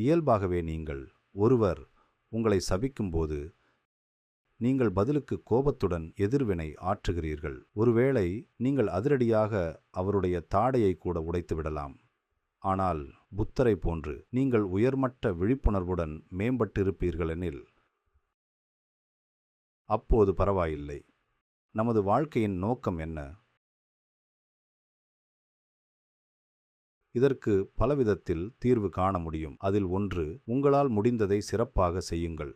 இயல்பாகவே நீங்கள் ஒருவர் உங்களை சபிக்கும்போது நீங்கள் பதிலுக்கு கோபத்துடன் எதிர்வினை ஆற்றுகிறீர்கள். ஒருவேளை நீங்கள் அதிரடியாக அவருடைய தாடையை கூட உடைத்து விடலாம். ஆனால் புத்தரை போன்று நீங்கள் உயர்மட்ட விழிப்புணர்வுடன் மேம்பட்டிருப்பீர்களெனில் அப்போது பரவாயில்லை. நமது வாழ்க்கையின் நோக்கம் என்ன? இதற்கு பலவிதத்தில் தீர்வு காண முடியும். அதில் ஒன்று உங்களால் முடிந்ததை சிறப்பாக செய்யுங்கள்.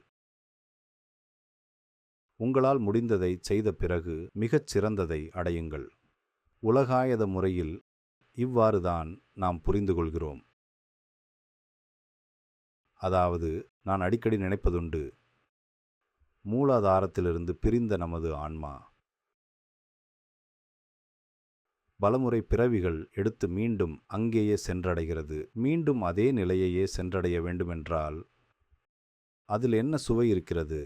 உங்களால் முடிந்ததை செய்த பிறகு மிகச் சிறந்ததை அடையுங்கள். உலகாயத முறையில் இவ்வாறுதான் நாம் புரிந்து கொள்கிறோம். அதாவது நான் அடிக்கடி நினைப்பதுண்டு மூலாதாரத்திலிருந்து பிரிந்த நமது ஆன்மா. பலமுறை பிறவிகள் எடுத்து மீண்டும் அங்கேயே சென்றடைகிறது. மீண்டும் அதே நிலையையே சென்றடைய வேண்டுமென்றால் அதில் என்ன சுவை இருக்கிறது?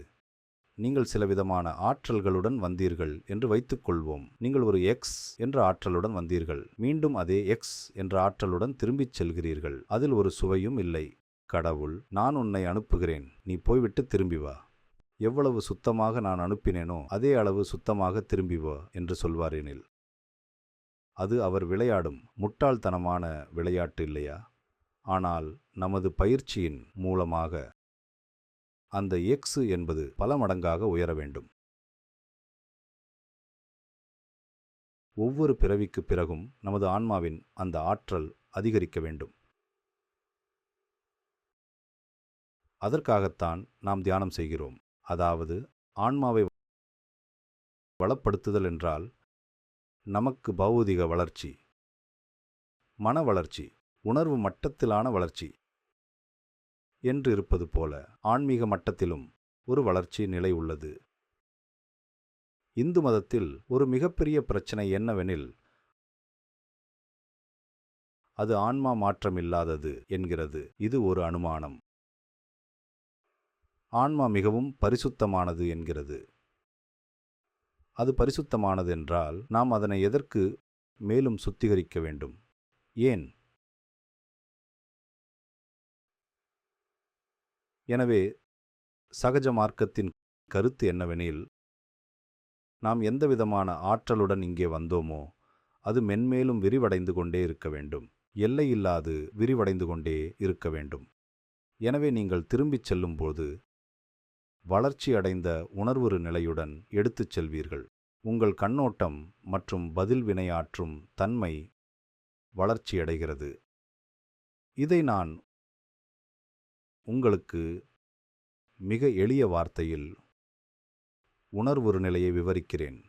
நீங்கள் சில விதமான ஆற்றல்களுடன் வந்தீர்கள் என்று வைத்துக்கொள்வோம் நீங்கள் ஒரு எக்ஸ் என்ற ஆற்றலுடன் வந்தீர்கள். மீண்டும் அதே எக்ஸ் என்ற ஆற்றலுடன் திரும்பிச் செல்கிறீர்கள். அதில் ஒரு சுவையும் இல்லை. கடவுள் நான் உன்னை அனுப்புகிறேன். நீ போய்விட்டு திரும்பி வா. எவ்வளவு சுத்தமாக நான் அனுப்பினேனோ அதே அளவு சுத்தமாக திரும்பி வா என்று சொல்வாரேனில் அது அவர் விளையாடும் முட்டாள்தனமான விளையாட்டு இல்லையா? ஆனால் நமது பயிற்சியின் மூலமாக அந்த எக்ஸ் என்பது பல மடங்காக உயர வேண்டும். ஒவ்வொரு பிறவிக்கு பிறகும் நமது ஆன்மாவின் அந்த ஆற்றல் அதிகரிக்க வேண்டும். அதற்காகத்தான் நாம் தியானம் செய்கிறோம். அதாவது ஆன்மாவை வளப்படுத்துதல் என்றால் நமக்கு பௌதிக வளர்ச்சி. மன வளர்ச்சி உணர்வு மட்டத்திலான வளர்ச்சி என்று இருப்பது போல ஆன்மீக மட்டத்திலும் ஒரு வளர்ச்சி நிலை உள்ளது. இந்து மதத்தில் ஒரு மிகப்பெரிய பிரச்சனை என்னவெனில் அது ஆன்மா மாற்றமில்லாதது என்கிறது. இது ஒரு அனுமானம். ஆன்மா மிகவும் பரிசுத்தமானது என்கிறது. அது பரிசுத்தமானது என்றால் நாம் அதனை எதற்கு மேலும் சுத்திகரிக்க வேண்டும்? ஏன்? எனவே சகஜ மார்க்கத்தின் கருத்து என்னவெனில் நாம் எந்தவிதமான ஆற்றலுடன் இங்கே வந்தோமோ அது மென்மேலும் விரிவடைந்து கொண்டே இருக்க வேண்டும். எல்லையில்லாது விரிவடைந்து கொண்டே இருக்க வேண்டும். எனவே நீங்கள் திரும்பிச் செல்லும்போது வளர்ச்சி அடைந்த உணர்வுறு நிலையுடன் எடுத்துச் செல்வீர்கள். உங்கள் கண்ணோட்டம் மற்றும் பதில் வினையாற்றும் தன்மை வளர்ச்சியடைகிறது. இதை நான் உங்களுக்கு மிக எளிய வார்த்தையில் உணர்வுறு நிலையை விவரிக்கிறேன்.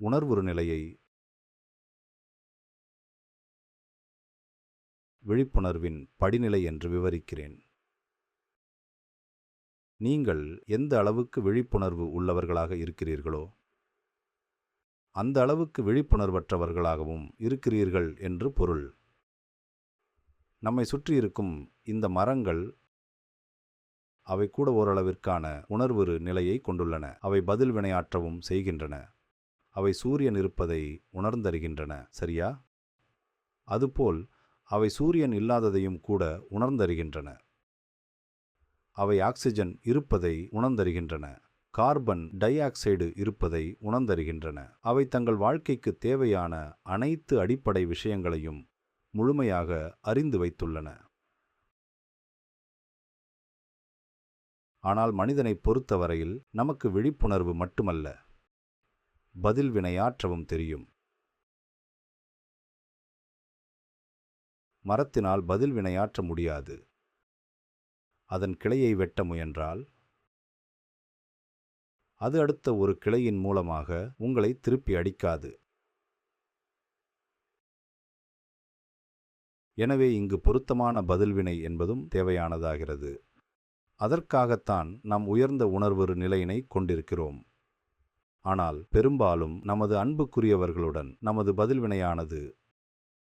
உணர்வுறு நிலையை விழிப்புணர்வின் படிநிலை என்று விவரிக்கிறேன். நீங்கள் எந்த அளவுக்கு விழிப்புணர்வு உள்ளவர்களாக இருக்கிறீர்களோ அந்த அளவுக்கு விழிப்புணர்வற்றவர்களாகவும் இருக்கிறீர்கள் என்று பொருள். நம்மை சுற்றியிருக்கும் இந்த மரங்கள் அவை கூட ஓரளவிற்கான உணர்வு நிலையை கொண்டுள்ளன. அவை பதில் வினையாற்றவும் செய்கின்றன. அவை சூரியன் இருப்பதை உணர்ந்தறிகின்றன சரியா? அதுபோல் அவை சூரியன் இல்லாததையும் கூட உணர்ந்தறிகின்றன. அவை ஆக்சிஜன் இருப்பதை உணர்ந்தறிகின்றன. கார்பன் டை ஆக்சைடு இருப்பதை உணர்ந்தறிகின்றன. அவை தங்கள் வாழ்க்கைக்கு தேவையான அனைத்து அடிப்படை விஷயங்களையும் முழுமையாக அறிந்து வைத்துள்ளன. ஆனால் மனிதனை பொறுத்தவரையில் நமக்கு விழிப்புணர்வு மட்டுமல்ல. பதில் வினையாற்றவும் தெரியும். மரத்தினால் பதில் வினையாற்ற முடியாது. அதன் கிளையை வெட்ட முயன்றால் அது அடுத்த ஒரு கிளையின் மூலமாக உங்களை திருப்பி அடிக்காது. எனவே இங்கு பொருத்தமான பதில்வினை என்பதும் தேவையானதாகிறது. அதற்காகத்தான் நாம் உயர்ந்த உணர்வு நிலையினை கொண்டிருக்கிறோம். ஆனால் பெரும்பாலும் நமது அன்புக்குரியவர்களுடன் நமது பதில்வினையானது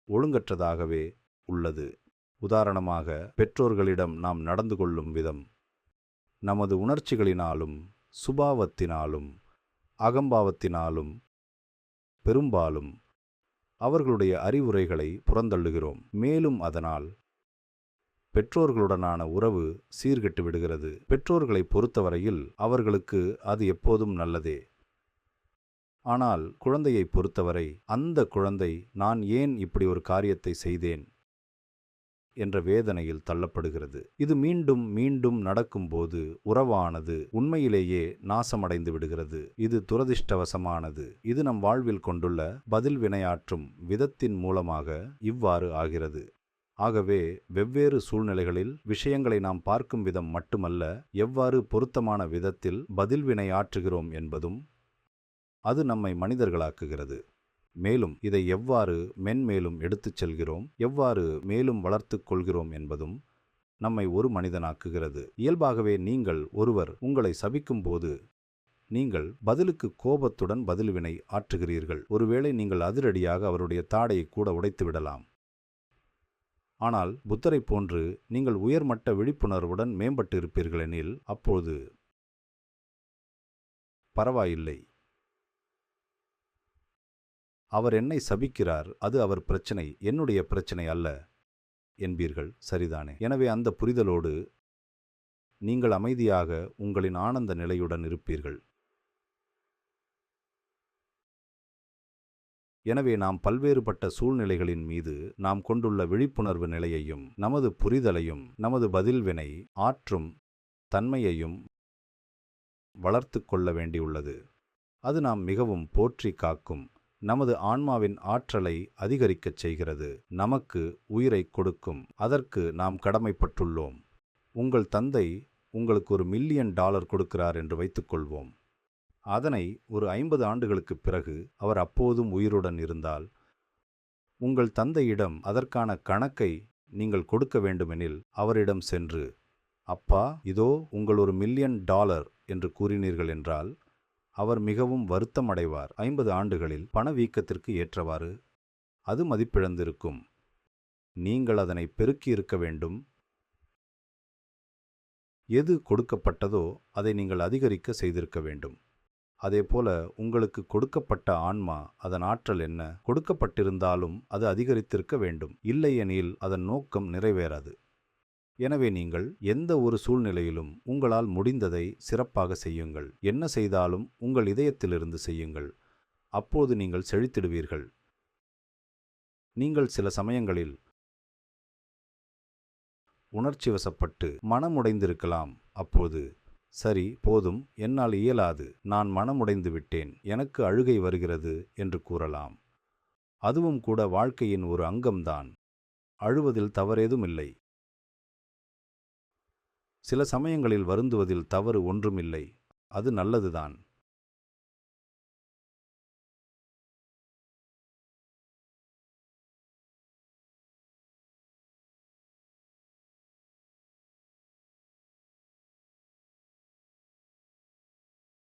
ஒழுங்கற்றதாகவே உள்ளது. உதாரணமாக பெற்றோர்களிடம் நாம் நடந்து கொள்ளும் விதம். நமது உணர்ச்சிகளினாலும் சுபாவத்தினாலும் அகம்பாவத்தினாலும் பெரும்பாலும் அவர்களுடைய அறிவுரைகளை புறந்தள்ளுகிறோம். மேலும் அதனால் பெற்றோர்களுடனான உறவு சீர்கெட்டு விடுகிறது. பெற்றோர்களை பொறுத்தவரையில் அவர்களுக்கு அது எப்போதும் நல்லதே. ஆனால் குழந்தையை பொறுத்தவரை அந்த குழந்தை நான் ஏன் இப்படி ஒரு காரியத்தை செய்தேன்? என்ற வேதனையில் தள்ளப்படுகிறது. இது மீண்டும் மீண்டும் நடக்கும்போது உறவானது உண்மையிலேயே நாசமடைந்து விடுகிறது. இது துரதிர்ஷ்டவசமானது. இது நம் வாழ்வில் கொண்டுள்ள பதில் வினையாற்றும் விதத்தின் மூலமாக இவ்வாறு ஆகிறது. ஆகவே வெவ்வேறு சூழ்நிலைகளில் விஷயங்களை நாம் பார்க்கும் விதம் மட்டுமல்ல எவ்வாறு பொருத்தமான விதத்தில் பதில் வினையாற்றுகிறோம் என்பதும் அது நம்மை மனிதர்களாக்குகிறது. மேலும் இதை எவ்வாறு மென்மேலும் எடுத்துச் செல்கிறோம் எவ்வாறு மேலும் வளர்த்து கொள்கிறோம் என்பதும் நம்மை ஒரு மனிதனாக்குகிறது. இயல்பாகவே நீங்கள் ஒருவர் உங்களை சபிக்கும்போது நீங்கள் பதிலுக்கு கோபத்துடன் பதில்வினை ஆற்றுகிறீர்கள். ஒருவேளை நீங்கள் அதிரடியாக அவருடைய தாடையை கூட உடைத்து விடலாம். ஆனால் புத்தரைப் போன்று நீங்கள் உயர்மட்ட விழிப்புணர்வுடன் மேம்பட்டு இருப்பீர்களெனில் அப்போது பரவாயில்லை. அவர் என்னை சபிக்கிறார் அது அவர் பிரச்சனை என்னுடைய பிரச்சனை அல்ல என்பீர்கள். சரிதானே? எனவே அந்த புரிதலோடு நீங்கள் அமைதியாக உங்களின் ஆனந்த நிலையுடன் இருப்பீர்கள். எனவே நாம் பல்வேறுபட்ட சூழ்நிலைகளின் மீது நாம் கொண்டுள்ள விழிப்புணர்வு நிலையையும் நமது புரிதலையும் நமது பதில்வினை ஆற்றும் தன்மையையும் வளர்த்து கொள்ள வேண்டியுள்ளது. அது நாம் மிகவும் போற்றி காக்கும் நமது ஆன்மாவின் ஆற்றலை அதிகரிக்கச் செய்கிறது. நமக்கு உயிரை கொடுக்கும். அதற்கு நாம் கடமைப்பட்டுள்ளோம். உங்கள் தந்தை உங்களுக்கு ஒரு மில்லியன் டாலர் கொடுக்கிறார் என்று வைத்துக்கொள்வோம் அதனை ஒரு ஐம்பது ஆண்டுகளுக்குப் பிறகு அவர் அப்போதும் உயிருடன் இருந்தால் உங்கள் தந்தையிடம் அதற்கான கணக்கை நீங்கள் கொடுக்க வேண்டுமெனில் அவரிடம் சென்று அப்பா இதோ உங்கள் ஒரு மில்லியன் டாலர் என்று கூறினீர்கள் என்றால் அவர் மிகவும் வருத்தம் அடைவார் ஐம்பது ஆண்டுகளில் பணவீக்கத்திற்கு ஏற்றவாறு அது மதிப்பிழந்திருக்கும். நீங்கள் அதனை பெருக்கி இருக்க வேண்டும். எது கொடுக்கப்பட்டதோ அதை நீங்கள் அதிகரிக்க செய்திருக்க வேண்டும். அதேபோல உங்களுக்கு கொடுக்கப்பட்ட ஆன்மா அதன் ஆற்றல் என்ன? கொடுக்கப்பட்டிருந்தாலும் அது அதிகரித்திருக்க வேண்டும். இல்லையெனில் அதன் நோக்கம் நிறைவேறாது. எனவே நீங்கள் எந்த ஒரு சூழ்நிலையிலும் உங்களால் முடிந்ததை சிறப்பாக செய்யுங்கள். என்ன செய்தாலும் உங்கள் இதயத்திலிருந்து செய்யுங்கள். அப்போது நீங்கள் செழித்திடுவீர்கள். நீங்கள் சில சமயங்களில் உணர்ச்சிவசப்பட்டு மனமுடைந்திருக்கலாம். அப்போது சரி போதும் என்னால் இயலாது. நான் மனமுடைந்து விட்டேன் எனக்கு அழுகை வருகிறது என்று கூறலாம். அதுவும் கூட வாழ்க்கையின் ஒரு அங்கம்தான். அழுவதில் தவறேதும் இல்லை சில சமயங்களில் வருந்துவதில் தவறு ஒன்றுமில்லை. அது நல்லதுதான்.